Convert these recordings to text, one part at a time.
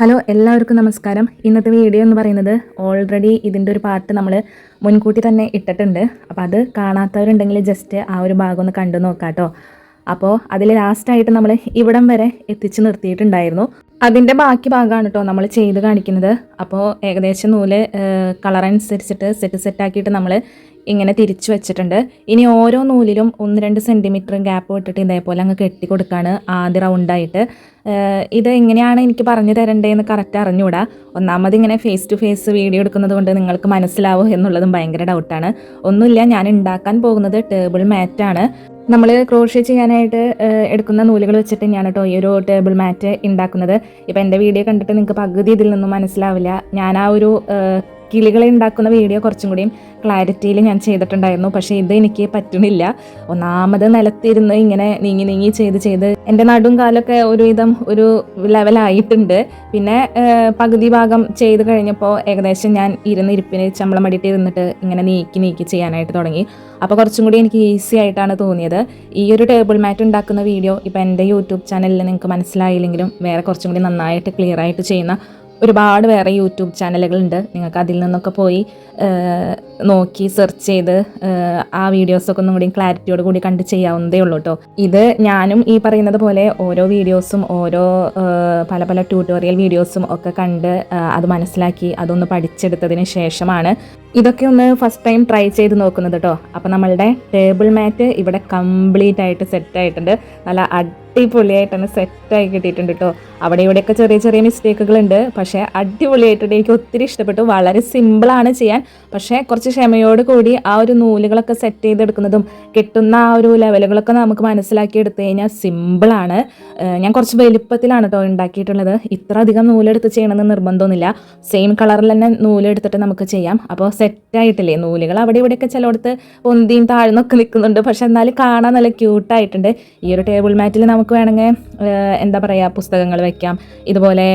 Hello എല്ലാവർക്കും നമസ്കാരം. ഇന്നത്തെ വീഡിയോ എന്ന് പറയുന്നത് ഓൾറെഡി ഇതിന്റെ ഒരു പാർട്ട് നമ്മൾ മുൻകൂട്ടി തന്നെ ഇട്ടിട്ടുണ്ട്. അപ്പോൾ അത് കാണാത്തവരുണ്ടെങ്കിൽ ജസ്റ്റ് ആ ഒരു ഭാഗം ഒന്ന് കണ്ടു നോക്കാം കേട്ടോ അപ്പോൾ അതിൽ ലാസ്റ്റായിട്ട് നമ്മൾ ഇവിടം വരെ എത്തിച്ചു നിർത്തിയിട്ടുണ്ടായിരുന്നു. അതിന്റെ ബാക്കി ഭാഗമാണ് കേട്ടോ നമ്മൾ ചെയ്ത് കാണിക്കുന്നത്. അപ്പോൾ ഏകദേശം നൂൽ കളർ അനുസരിച്ചിട്ട് സെറ്റ് സെറ്റാക്കിയിട്ട് നമ്മൾ ഇങ്ങനെ തിരിച്ചു വെച്ചിട്ടുണ്ട്. ഇനി ഓരോ നൂലിലും ഒന്ന് രണ്ട് സെന്റിമീറ്റർ ഗ്യാപ്പ് വിട്ടിട്ട് ഇതേപോലെ അങ്ങ് കെട്ടി കൊടുക്കുകയാണ് ആദ്യ റൗണ്ടായിട്ട് ഇത് എങ്ങനെയാണ് എനിക്ക് പറഞ്ഞു തരണ്ടേന്ന് കറക്റ്റ് അറിഞ്ഞുകൂടാ ഒന്നാമത് ഇങ്ങനെ ഫേസ് ടു ഫേസ് വീഡിയോ എടുക്കുന്നത് കൊണ്ട് നിങ്ങൾക്ക് മനസ്സിലാവും എന്നുള്ളതും ഭയങ്കര ഡൗട്ടാണ് ഒന്നുമില്ല ഞാൻ ഉണ്ടാക്കാൻ പോകുന്നത് ടേബിൾ മാറ്റാണ് നമ്മൾ ക്രോഷ്യ ചെയ്യാനായിട്ട് എടുക്കുന്ന നൂലുകൾ വെച്ചിട്ട് ഞാൻ കേട്ടോ ഈ ഒരു ടേബിൾ മാറ്റ് ഉണ്ടാക്കുന്നത്. ഇപ്പം എന്റെ വീഡിയോ കണ്ടിട്ട് നിങ്ങൾക്ക് പകുതി ഇതിൽ നിന്നും മനസ്സിലാവില്ല. ഞാൻ ആ ഒരു കിളികളെ ഉണ്ടാക്കുന്ന വീഡിയോ കുറച്ചും കൂടിയും ക്ലാരിറ്റിയിൽ ഞാൻ ചെയ്തിട്ടുണ്ടായിരുന്നു. പക്ഷേ ഇത് എനിക്ക് പറ്റുന്നില്ല. ഒന്നാമത് നിലത്തിരുന്ന് ഇങ്ങനെ നീങ്ങി നീങ്ങി ചെയ്ത് ചെയ്ത് എന്റെ നടും കാലൊക്കെ ഒരുവിധം ഒരു ലെവലായിട്ടുണ്ട് പിന്നെ പകുതി ഭാഗം ചെയ്ത് കഴിഞ്ഞപ്പോൾ ഏകദേശം ഞാൻ ഇരുന്ന് ഇരിപ്പിന് ചമ്പളം അടിയിട്ട് ഇരുന്നിട്ട് ഇങ്ങനെ നീക്കി നീക്കി ചെയ്യാനായിട്ട് തുടങ്ങി. അപ്പോൾ കുറച്ചും കൂടി എനിക്ക് ഈസി ആയിട്ടാണ് തോന്നിയത്. ഈ ഒരു ടേബിൾ മാറ്റ് ഉണ്ടാക്കുന്ന വീഡിയോ ഇപ്പോൾ എന്റെ യൂട്യൂബ് ചാനലിൽ നിങ്ങൾക്ക് മനസ്സിലായില്ലെങ്കിലും വേറെ കുറച്ചും കൂടി നന്നായിട്ട് ക്ലിയർ ആയിട്ട് ചെയ്യുന്ന ഒരുപാട് വേറെ യൂട്യൂബ് ചാനലുകളുണ്ട്. നിങ്ങൾക്ക് അതിൽ നിന്നൊക്കെ പോയി നോക്കി സെർച്ച് ചെയ്ത് ആ വീഡിയോസൊക്കെ ഒന്നും കൂടി ക്ലാരിറ്റിയോട് കൂടി കണ്ട് ചെയ്യാവുന്നതേ ഉള്ളൂ കേട്ടോ ഇത് ഞാനും ഈ പറയുന്നത് പോലെ ഓരോ വീഡിയോസും ഓരോ പല പല ട്യൂട്ടോറിയൽ വീഡിയോസും ഒക്കെ കണ്ട് അത് മനസ്സിലാക്കി അതൊന്ന് പഠിച്ചെടുത്തതിന് ശേഷമാണ് ഇതൊക്കെ ഒന്ന് ഫസ്റ്റ് ടൈം ട്രൈ ചെയ്ത് നോക്കുന്നത് കേട്ടോ അപ്പോൾ നമ്മളുടെ ടേബിൾ മാറ്റ് ഇവിടെ കംപ്ലീറ്റ് ആയിട്ട് സെറ്റ് ആയിട്ടുണ്ട്. നല്ല അടിപൊളിയായിട്ട് തന്നെ സെറ്റായി കിട്ടിയിട്ടുണ്ട് കേട്ടോ അവിടെ ഇവിടെയൊക്കെ ചെറിയ ചെറിയ മിസ്റ്റേക്കുകളുണ്ട് പക്ഷേ അടിപൊളിയായിട്ടുണ്ട്. എനിക്ക് ഒത്തിരി ഇഷ്ടപ്പെട്ടു. വളരെ സിമ്പിളാണ് ചെയ്യാൻ. പക്ഷേ കുറച്ച് ക്ഷമയോട് കൂടി ആ ഒരു നൂലുകളൊക്കെ സെറ്റ് ചെയ്തെടുക്കുന്നതും കിട്ടുന്ന ആ ഒരു ലെവലുകളൊക്കെ നമുക്ക് മനസ്സിലാക്കി എടുത്തു കഴിഞ്ഞാൽ സിമ്പിളാണ് ഞാൻ കുറച്ച് വലുപ്പത്തിലാണ് കേട്ടോ ഉണ്ടാക്കിയിട്ടുള്ളത്. ഇത്ര അധികം നൂലെടുത്ത് ചെയ്യണമെന്ന് നിർബന്ധമൊന്നുമില്ല. സെയിം കളറിൽ തന്നെ നൂലെടുത്തിട്ട് നമുക്ക് ചെയ്യാം. അപ്പോൾ സെറ്റായിട്ടില്ലേ നൂലുകൾ അവിടെ ഇവിടെയൊക്കെ ചിലയിടത്ത് പൊന്തിയും താഴ്ന്നൊക്കെ നിൽക്കുന്നുണ്ട്. പക്ഷെ എന്നാലും കാണാൻ നല്ല ക്യൂട്ടായിട്ടുണ്ട് ഈ ഒരു ടേബിൾ മാറ്റിൽ നമുക്ക് വേണമെങ്കിൽ എന്താ പറയുക പുസ്തകങ്ങൾ വെക്കാം. ഇതുപോലെ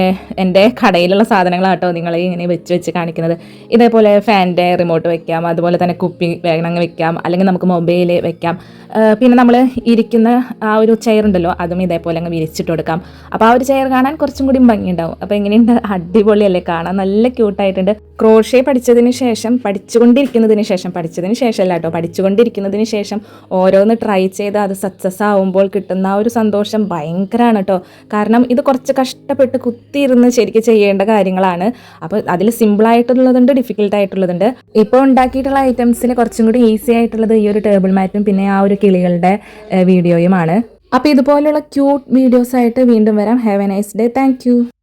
എന്റെ കടയിലുള്ള സാധനങ്ങളാട്ടോ നിങ്ങൾ ഇങ്ങനെ വെച്ച് വെച്ച് കാണിക്കുന്നത്. ഇതേപോലെ ഫാന്റെ റിമോട്ട് വെക്കാം അതുപോലെ തന്നെ കുപ്പി വേണമെങ്കിൽ വെക്കാം അല്ലെങ്കിൽ നമുക്ക് മൊബൈൽ വെക്കാം. പിന്നെ നമ്മൾ ഇരിക്കുന്ന ആ ഒരു ചെയർ ഉണ്ടല്ലോ അതും ഇതേപോലെ അങ്ങ് വിരിച്ചിട്ട് കൊടുക്കാം. അപ്പോൾ ആ ഒരു ചെയർ കാണാൻ കുറച്ചും കൂടി ഭംഗിയുണ്ടാവും. അപ്പോൾ എങ്ങനെയുണ്ട്? അടിപൊളിയല്ലേ കാണാൻ നല്ല ക്യൂട്ടായിട്ടുണ്ട്. ക്രോഷേ പഠിച്ചതിന് ശേഷം പഠിച്ചുകൊണ്ടിരിക്കുന്നതിന് ശേഷം പഠിച്ചതിന് ശേഷം അല്ല കേട്ടോ പഠിച്ചുകൊണ്ടിരിക്കുന്നതിന് ശേഷം ഓരോന്ന് ട്രൈ ചെയ്ത് അത് സക്സസ് ആവുമ്പോൾ കിട്ടുന്ന ആ ഒരു സന്തോഷം ഭയങ്കരമാണ് കേട്ടോ കാരണം ഇത് കുറച്ച് കഷ്ടപ്പെട്ട് കുത്തിയിരുന്ന് ശരിക്കും ചെയ്യേണ്ട കാര്യങ്ങളാണ്. അപ്പോൾ അതിൽ സിമ്പിളായിട്ടുള്ളതുണ്ട് ഡിഫിക്കൽട്ട് ആയിട്ടുള്ളതുണ്ട്. ഇപ്പോൾ ഉണ്ടാക്കിയിട്ടുള്ള ഐറ്റംസിൽ കുറച്ചും കൂടി ഈസി ആയിട്ടുള്ളത് ഈ ഒരു ടേബിൾ മാറ്റും പിന്നെ ആ ഒരു കിളികളുടെ വീഡിയോയുമാണ് അപ്പോൾ ഇതുപോലുള്ള ക്യൂട്ട് വീഡിയോസ് ആയിട്ട് വീണ്ടും വരാം. Have a nice day thank